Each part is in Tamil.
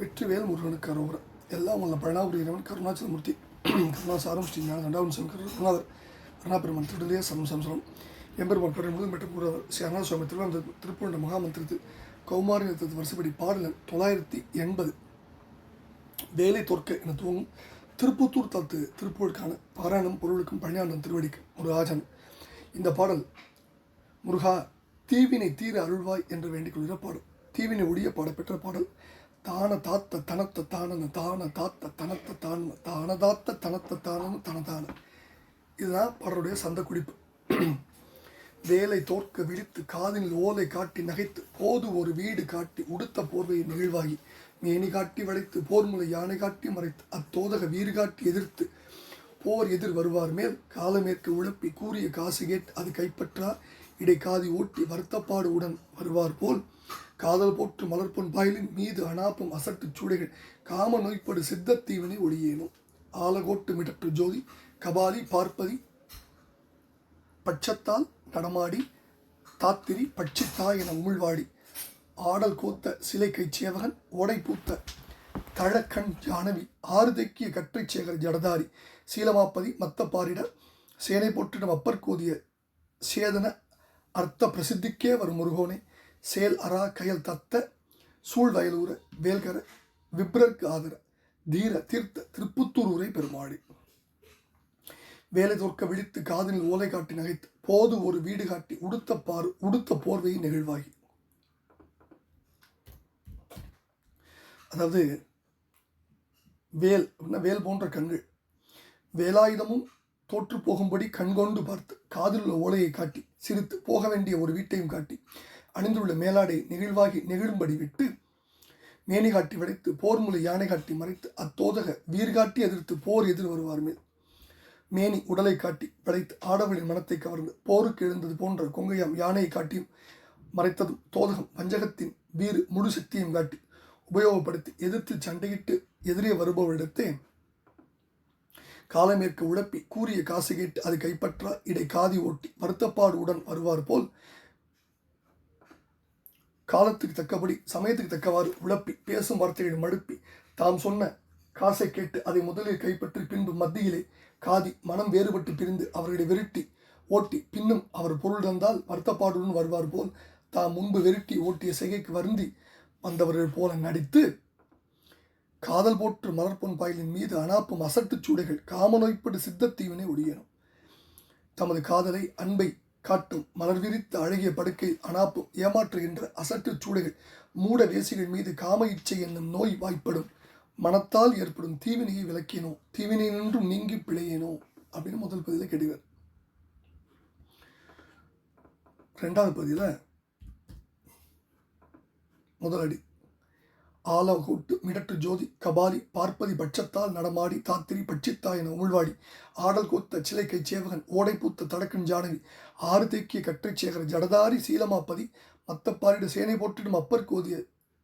வெற்றிவேல் முருகனுக்கு அரோகரம் எல்லாம் உள்ள பழனாபுரியவன் கருணாச்சலமூர்த்தி. கருணாசாரம் ஸ்ரீ ஞான தண்டாவன் சங்கர் குருநாதர் அருணாபெருமன் திருடலே சரம் சம்சரம் எம்பெருமான் பெரும் முதல் பெற்ற கூறவர் ஸ்ரீ அருணா சுவாமி திருவனந்த திருப்பூண்ட மகாமந்திரத்து கௌமாரி நிறுத்தத்து வருஷப்படி பாடலன் தொள்ளாயிரத்தி எண்பது. வேலை தோற்க என துவங்கும் திருப்புத்தூர் தத்து திருப்பூருக்கான பாராயணம் பொருளுக்கும் பழனியாண்டம் திருவடிக்கு முருகாஜன் இந்த பாடல் முருகா தீவினை தீர அருள்வாய் என்று வேண்டிக் கொள்கிற பாடல். தீவினை ஒடிய பாடப்பெற்ற பாடல். தான தாத்த தனத்த தானனு தான தாத்த தனத்த தானு தான தாத்த தனத்த தானன தனதான இதுதான் பாடலுடைய சந்த குடிப்பு வேலை தோற்க விழித்து காதினில் ஓலை காட்டி நகைத்து போது ஒரு வீடு காட்டி உடுத்த போர்வையை நெகிழ்வாகி மேனி காட்டி வளைத்து போர்முலை யானை காட்டி மறைத்து அத்தோதக வீறு காட்டி எதிர்த்து போர் எதிர் வருவார் மேல் காலமேற்கு உழப்பி கூறிய காசு கேட்டு அது கைப்பற்றா காதி ஓட்டி வருத்தப்பாடு உடன் வருவார் போல் காதல் போற்று மலர்பொன் பாயலின் மீது அனாப்பும் அசட்டு சூடைகள் காம நோய்ப்படு சித்தத்தீவினை ஒளியேனும் ஆலகோட்டு மிடற்று ஜோதி கபாலி பார்ப்பதி பட்சத்தால் நடமாடி தாத்திரி பட்சித்தா என உமிழ்வாடி. ஆடல் கோத்த சிலை கைச்சேவகன் ஓடை பூத்த தழக்கண் ஜானவி ஆறு தெக்கிய கற்றைச் சேகர் ஜடதாரி சீலமாப்பதி மத்தப்பாரிட சேனை போற்றிடம் அப்பர் கோதிய சேதன அர்த்த பிரசித்திக்கே வரும் முருகோனே. சேல் அரா கயல் தத்த சூழ் வயலூர வேல்கர விப்ரர்க்கு ஆதர தீர தீர்த்த திருப்புத்தூர் உரை பெருமாடி வேலை தோற்க விழித்து காதலில் ஓலை காட்டி நகைத்து போது ஒரு வீடு காட்டி உடுத்த பாறு உடுத்த போர்வையை நெகிழ்வாகி. அதாவது வேல் அப்படின்னா வேல் போன்ற கண்கள். வேலாயுதமும் தோற்று போகும்படி கண்கொண்டு பார்த்து காதில் உள்ள ஓலையை காட்டி சிரித்து போக வேண்டிய ஒரு வீட்டையும் காட்டி அணிந்துள்ள மேலாடை நெகிழ்வாகி நெகிழும்படி விட்டு மேனி காட்டி வளைத்து போர்முலை யானை காட்டி மறைத்து அத்தோதக வீர் காட்டி எதிர்த்து போர் எதிர் வருவார் மேல். மேனி உடலை காட்டி படைத்து ஆடவனின் மனத்தை கவர்ந்து போருக்கு எழுந்தது போன்ற கொங்கையாம் யானையை காட்டியும் மறைத்ததும் தோதகம் வஞ்சகத்தின் வீறு முழு சக்தியும் காட்டி உபயோகப்படுத்தி எதிர்த்து சண்டையிட்டு எதிரே வருபவரிடத்தே காலமேற்கு உழப்பி கூறிய காசு கேட்டு அது கைப்பற்றா இடை காதி ஓட்டி வருத்தப்பாடு உடன் வருவார் போல் காலத்துக்கு தக்கபடி சமயத்துக்கு தக்கவாறு உழப்பி பேசும் வார்த்தைகள் மடுப்பி தாம் சொன்ன காசை கேட்டு அதை முதலில் கைப்பற்றி பின்பு மத்தியிலே காதி மனம் வேறுபட்டு பிரிந்து அவர்களை விரட்டி ஓட்டி பின்னும் அவர் பொருள் தந்தால் வருத்தப்பாடுடன் வருவார் போல் தாம் முன்பு விரட்டி ஓட்டிய செய்கைக்கு வருந்தி வந்தவர்கள் போல நடித்து காதல் போற்று மலர்பொன் பாயலின் மீது அனாப்பும் அசட்டுச் சூடைகள் காமநோய்ப்படு சித்தத்தீவினை ஒடியனும். தமது காதலை அன்பை காட்டும் மலர் விரித்த அழகிய படுக்கை அனாப்பும் ஏமாற்றுகின்ற அசட்டுச் சூடைகள் மூட வேசிகள் மீது காம இச்சை என்னும் நோய் வாய்ப்படும். மனத்தால் ஏற்படும் தீவினையை விளக்கினோ தீவினை நின்றும் நீங்கி பிழையினோ அப்படின்னு முதல் பகுதியில் கெடுவர் ரெண்டாவது பதியில் முதல் அடி. ஆலகோட்டு மிடட்டு ஜோதி கபாலி பார்ப்பதி பட்சத்தால் நடமாடி தாத்திரி பட்சித்தா என உமிழ்வாடி ஆடல் கூத்த சிலைக்கை சேவகன் ஓடை பூத்த தடக்கன் ஜானவி ஆறு தேக்கிய கற்றை சேகர ஜடதாரி சீலமாப்பதி மத்தப்பாரிட சேனை போற்றிடும் அப்பர் கோதிய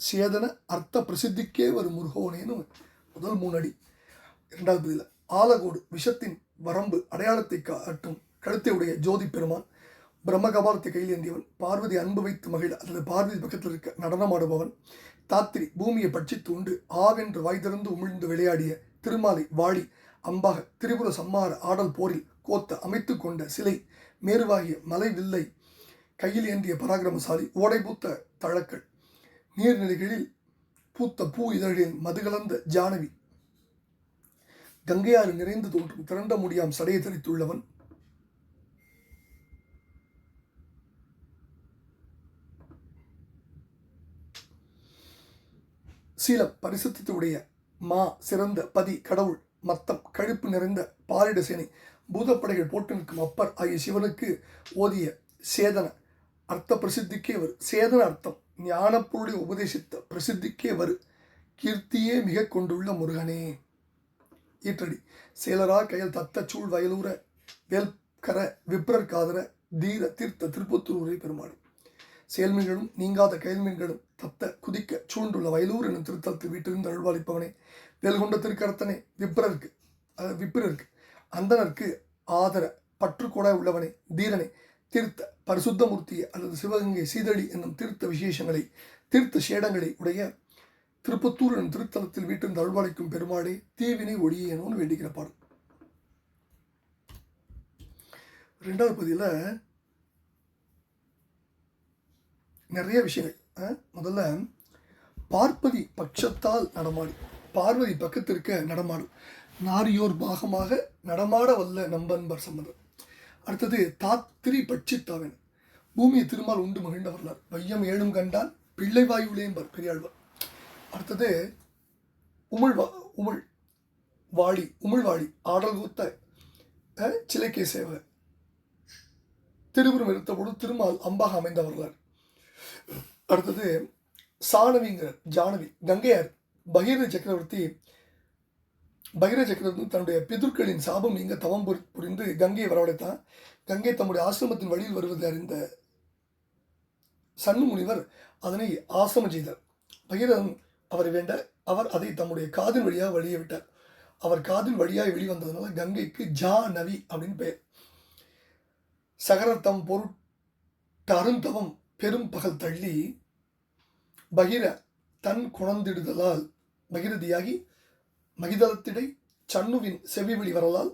சேதன அர்த்த பிரசித்திக்கே வரும் முருகோனேன்னு முதல் மூணடி இரண்டாவது இதில் ஆலகோடு விஷத்தின் வரம்பு அடையாளத்தை காட்டும் கழுத்தை உடைய ஜோதி பெருமான் பிரம்மகபாலத்தை கையில் ஏந்தியவன் பார்வதி அன்பு வைத்து மகிழ அல்லது பார்வதி பக்கத்தில் இருக்க நடனமாடுபவன் தாத்திரி பூமியை பட்சித்து உண்டு ஆவென்று வாய்திறந்து உமிழ்ந்து விளையாடிய திருமாலை வாடி அம்பாக திரிபுர சம்மார ஆடல் போரில் கோத்த அமைத்து கொண்ட சிலை மேருவாகிய மலை வில்லை கையில் ஏந்திய பராக்கிரமசாலி ஓடை பூத்த தழக்கள் நீர்நிலைகளில் பூத்த பூ இதழில் மதுகலந்த ஜானவி. கங்கையாறு நிறைந்து தோன்றும் திரண்ட முடியாம் சடையை தரித்துள்ளவன் சீலம் பரிசுத்தத்துடைய மா சிறந்த பதி கடவுள் மத்தம் கழுப்பு நிறைந்த பாரிட சேனை பூதப்படைகள் போட்டு நிற்கும் அப்பர் ஆகிய சிவனுக்கு ஓதிய சேதன அர்த்த பிரசித்திக்கே வரு. சேதன அர்த்தம் ஞானப்பொருளை உபதேசித்த பிரசித்திக்கே வரு. கீர்த்தியே மிக கொண்டுள்ள முருகனே. ஈற்றடி சேலரா கையல் தத்த சூழ் வயலூர வேல்கர விப்ரர் காதர தீர தீர்த்த திருப்பத்தூரை பெருமாள். செயல்மீன்களும் நீங்காத கயல்மீன்களும் தத்த குதிக்க சூழ்ந்துள்ள வயலூர் எனும் திருத்தலத்தில் வீட்டிலிருந்து அழுவாளிப்பவனே வேல்கொண்ட திருக்கரத்தனே விப்ரருக்கு அதாவது விப்ரருக்கு அந்தனருக்கு ஆதர பற்றுக்கோடாய் உள்ளவனே தீரனே தீர்த்த பரிசுத்தமூர்த்தி அல்லது சிவகங்கை சீதடி என்னும் தீர்த்த விசேஷங்களை தீர்த்த சேடங்களை உடைய திருப்பத்தூர் எனும் திருத்தலத்தில் வீட்டிருந்து அழ்வாளிக்கும் பெருமாளே தீவினை ஒழியேனோன்னு வேண்டிக்கிற பாடல். ரெண்டாவது பகுதியில் நிறைய விஷயங்கள். முதல்ல பார்ப்பதி பட்சத்தால் நடமாடு. பார்வதி பக்கத்திற்க நடமாடு. நாரியோர் பாகமாக நடமாட வல்ல நம்பன்பர் சம்மதம் அடுத்தது தாத்திரி பட்சித்தாவன். பூமியை திருமால் உண்டு மகிழ்ந்த வரலாறு. வையம் ஏழும் கண்டால் பிள்ளை வாயுலேம்பர் பெரியாழ்வார். அடுத்தது உமிழ் வா உமிழ் வாழி உமிழ்வாழி ஆடல் கூத்த அஹ், சிலைக்கே சேவை திருவுருவம் இருத்தபோது திருமால் அம்பாக அமைந்த வரலாறு. அடுத்தது சாணவிங்கிற ஜானவி கங்கையார் பகீர சக்கரவர்த்தி பகீர சக்கரவர்த்தி தன்னுடைய பிதுர்களின் சாபம் நீங்க தவம் புரி- புரிந்து கங்கையை வரவழைத்தான். கங்கை தம்முடைய ஆசிரமத்தின் வழியில் வருவதை அறிந்த சன்னு முனிவர் அதனை ஆசிரமம் செய்தார். பகீரதன் அவரை வேண்ட அவர் அதை தம்முடைய காதின் வழியாக வழிய விட்டார். அவர் காதின் வழியாக வெளிவந்ததுனால கங்கைக்கு ஜா நவி அப்படின்னு பெயர். சகரத்தம் பொருட்டு அருந்தவம் பெரும் பகல் தள்ளி பகிர தன் குணந்திடுதலால் பகிரதியாகி மகிதளத்திடை சண்ணுவின் செவிவெளி வரலால்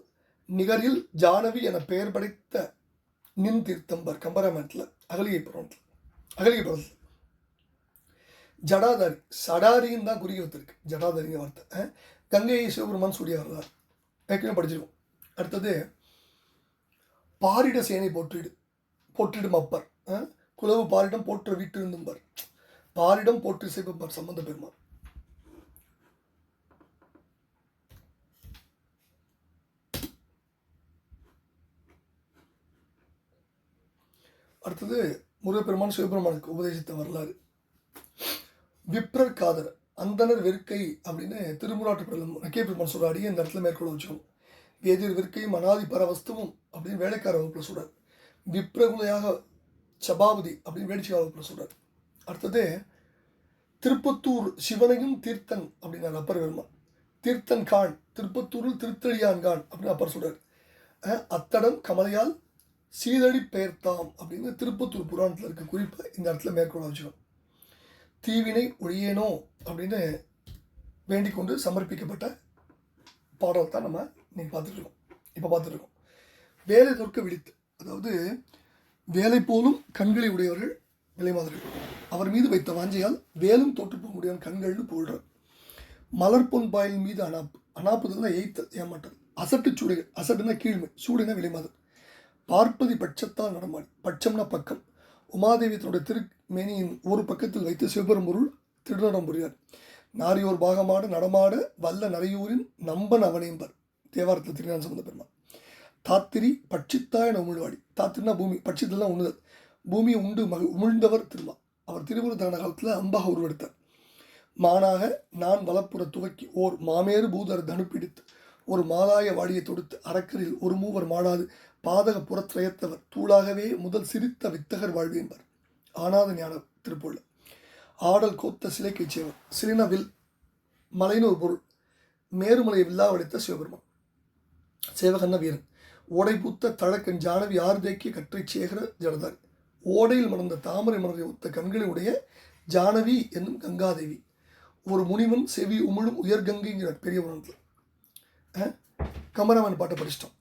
நிகரில் ஜானவி என பெயர் படைத்த நின் தீர்த்தம்பர் கம்பராமத்தில் அகலிகை புறத்தில் அகலிகை புறத்தில் ஜடாதாரி சடாரின்னு தான் குறுகி வந்திருக்கு ஜடாதாரிங்க வார்த்தை. கங்கையை சிவபெருமான் சூடிய வரலாறு. ஏற்கனவே படிச்சிருக்கோம். அடுத்தது பாரிட சேனை போற்றிடு போற்றிடும் அப்பர். அஹ். குலவு பாரிடம் போற்ற வீட்டிருந்தும்பர் பாரிடம் போற்றி செய்பவர் சம்பந்த பெருமாள் அடுத்தது முருகப்பெருமான் சிவபெருமானுக்கு உபதேசித்த வரலாறு. விப்ரர் காதர் அந்தனர் வெறுக்கை அப்படின்னு திருமுறாட்டு பிரதம் நக்கே பெருமான் சொல்ற அடியே இந்த இடத்துல மேற்கொள்ள வச்சுக்கணும். வேதியர் வெறுக்கையும் அனாதி பரவஸ்துவும் அப்படின்னு வேலைக்கார வகுப்பில் சொல்றார். விப்ரகுலையாக சபாபதி அப்படின்னு வேடிச்சை வகுப்பில் சொல்றார். அடுத்தது திருப்பத்தூர் சிவனையும் தீர்த்தன் அப்படின்னார் அப்பர் பெருமான் தீர்த்தன் கான் திருப்பத்தூரில் திருத்தடியான் கான் அப்படின்னு அப்பர் சொல்கிறார் அத்தடம் கமலையால் சீதடி பெயர்த்தாம் அப்படின்னு திருப்பத்தூர் புராணத்தில் இருக்க குறிப்பை இந்த இடத்துல மேற்கொள்ள வச்சுக்கணும். தீவினை ஒழியேனோ அப்படின்னு வேண்டிக் கொண்டு சமர்ப்பிக்கப்பட்ட பாடல் தான் நம்ம இன்னைக்கு பார்த்துட்ருக்கோம் இப்போ பார்த்துட்ருக்கோம் வேலை நொற்க விழித்து அதாவது வேலை போலும் கண்களை உடையவர்கள் விலை மாதிரி அவர் மீது வைத்த வாஞ்சையால் வேலும் தோற்று போக முடியாத கண்கள்னு போடுறார் மலர் பொன் பாயில் மீது அனாப்பு அனாப்புதல்னா எய்த்தல் ஏமாற்றல் அசட்டு சூடுகள் அசட்டுனா கீழ்மை சூடுனா விலைமாதல் பார்ப்பதி பட்சத்தால் நடமாடி பட்சம்னா பக்கம். உமாதேவி தன்னுடைய திருமேனியின் ஒரு பக்கத்தில் வைத்து சிவபெரும்பொருள் திருநடம் புரியார். நாரியோர் பாகமாட நடமாட வல்ல நரையூரின் நம்பன் அவனேம்பர். தேவாரத்தில் திருநாள் சம்பந்த பெருமாள். தாத்திரி பட்சித்தாய் என உமிழ்வாடி. தாத்திரினா பூமி பட்சித்தெல்லாம் உண்ணுதல் பூமி உண்டு மக உமிழ்ந்தவர் திருமா. அவர் திருவுரு தகன காலத்தில் அம்பாக உருவெடுத்தார். மானாக நான் வலப்புற துவக்கி ஓர் மாமேறு பூதர் தனுப்பிடித்து ஒரு மாதாய வாடியை தொடுத்து அரக்கரில் ஒரு மூவர் மாடாது பாதக புறத்திரயத்தவர் தூளாகவே முதல் சிரித்த வித்தகர் வாழ்வேன்பர் ஆனாத ஞான திருப்பொருள். ஆடல் கோத்த சிலைக்கை சேவர் சிறினவில் மலைன்னு ஒரு பொருள். மேருமலையை வில்லாவளித்த சிவபெருமான். சேவகன்ன வீரன். ஓடை பூத்த தழக்கன் ஜானவி ஆர்தேக்கிய கற்றை சேகர ஜடதாரி. ஓடையில் மலர்ந்த தாமரை மலரை ஒத்த கண்களை உடைய ஜானவி என்னும் கங்காதேவி. ஒரு முனிவன் செவி உமிழும் உயர்கங்கைங்கிறார் பெரிய உணர்ந்து கமராமன் பாட்டை படிச்சிட்டோம்.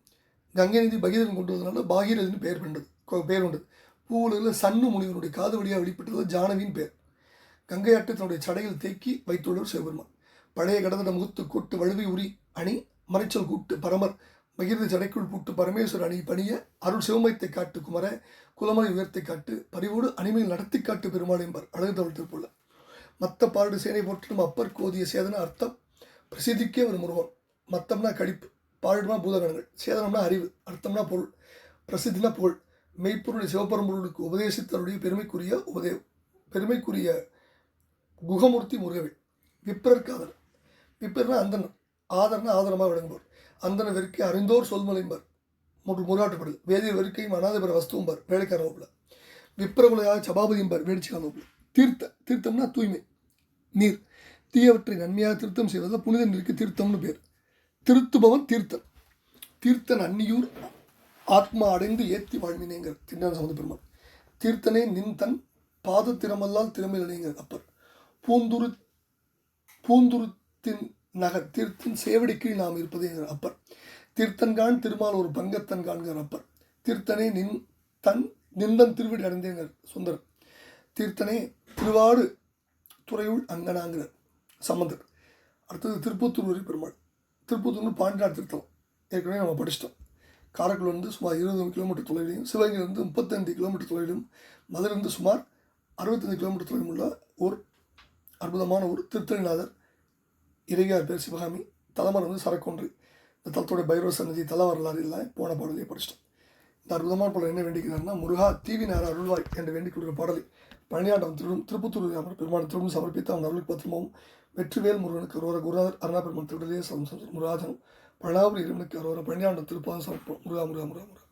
கங்கை நிதி பகீரன் கொண்டு வந்ததுனால பாகீரதின்னு பெயர் கொண்டது கொ- பெயர் கொண்டது பூவுலகில் சன்னு முனிவனுடைய காது வழியாக வெளிப்பட்டது ஜானவின் பெயர். கங்கையாட்டு தன்னுடைய சடையில் தேக்கி வைத்துள்ளவர் சிவபெருமான். பழைய கடந்த முகத்து கொட்டு வழுவி உரி அணி மறைச்சல் கூட்டு பரமர் மகிழ்ந்த ஜடைக்குள் பூட்டு பரமேஸ்வர் அணி பணிய அருள் சிவமயத்தை காட்டு குமர குலமலை உயர்த்தை காட்டு பரிவோடு அணிமையில் நடத்தி காட்டு பெருமாள் என்பார் அழகு தமிழ் திருப்புள்ள. மத்த பாடு சேனை போற்றிடும் அப்பர் கோதிய சேதன அர்த்தம் பிரசித்திக்கே ஒரு முருகன் மத்தம்னா கழிப்பு பாடுனா பூதகணங்கள் சேதனம்னா அறிவு அர்த்தம்னா பொருள் பிரசித்தினா புகழ். மெய்ப்பொருளை சிவபரம்பொருளுக்கு உபதேசித்தருடைய பெருமைக்குரிய உபதே பெருமைக்குரிய குகமூர்த்தி முருகவே விப்ரருக்கு காதல் விப்ரர்னா அந்தன் ஆதரனா ஆதரமாக விளங்குவார் அந்தன வெறுக்கை அறிந்தோர் சொல்மலைம்பர். மூன்று முராட்டுப்படுது வேதிய வெறுக்கையும் அனாதபர வஸ்துவம்பர். வேலைக்கார வகுப்பில் விப்ரகுலையாக சபாபதியம்பர் வேடிச்சிக்கான வகுப்பில் தீர்த்த தீர்த்தம்னா தூய்மை. நீர். தீயவற்றை நன்மையாக திருத்தம் செய்வதில் புனித நீருக்கு தீர்த்தம்னு பேர். திருத்துபவன் தீர்த்தம் தீர்த்தன் அந்நியூர் ஆத்மா அடைந்து ஏத்தி வாழ்வினேங்கிற திண்டான சமுத பெருமான் தீர்த்தனே நின் தன் பாத திறமல்லால் திறமையிலேங்கிற அப்பர். பூந்துரு பூந்துருத்தின் நகர் தீர்த்தின் கீழ் நாம் இருப்பது என்கிற அப்பர். தீர்த்தன்கான் திருமால் ஒரு பங்கத்தன்கான்கிற அப்பர். தீர்த்தனே நின் தன் நிந்தன் திருவிடி அடைந்தேங்கிற சுந்தரர். தீர்த்தனே திருவாடு துறையுள் அங்கனாங்கிறார் சம்பந்தர். அடுத்தது திருப்பத்தூர் வரி பெருமாள். திருப்பத்தூர் பாண்டியார் திருத்தலம். ஏற்கனவே நம்ம படிச்சிட்டோம். காரைக்குடி வந்து சுமார் இருபது கிலோமீட்டர் தொலைவிலையும் சிவகங்கையிலிருந்து முப்பத்தைந்து கிலோமீட்டர் தொலைவிலும் மதுரையிலிருந்து சுமார் அறுபத்தஞ்சு கிலோமீட்டர் தொலைவில் உள்ள ஒரு அற்புதமான ஒரு திருத்தணிநாதர் இறையார் பேர் சிவகாமி தலைமரம் வந்து சரக்கொன்று. இந்த தலத்தோட பைரவ சன்னதி தல வரலாறு எல்லாம் போன பாடலையே படிச்சிட்டோம். இந்த அற்புதமான பாடல் என்ன வேண்டிக்கிறாருன்னா முருகா தீவினார் நேர அருள்வாய் என்று வேண்டிக் கொடுக்கிற பாடலை பழனியாண்டம் திரு திருப்பத்தூர் அமர் பெருமாள் திரும்ப சமர்ப்பித்து அவன் அருளுக்கு பத்திரமாவும் வெற்றிவேல் முருகனுக்கு அரோர குருநாதர் அருணா பெருமாள் திருடலே சம் முருகாஜனம். பழனாபுரி இறைவனுக்கு அரோர பழனியாண்டம் திருப்பாதம் சமர்ப்பம் முருகா முருகா முருகா முருகா.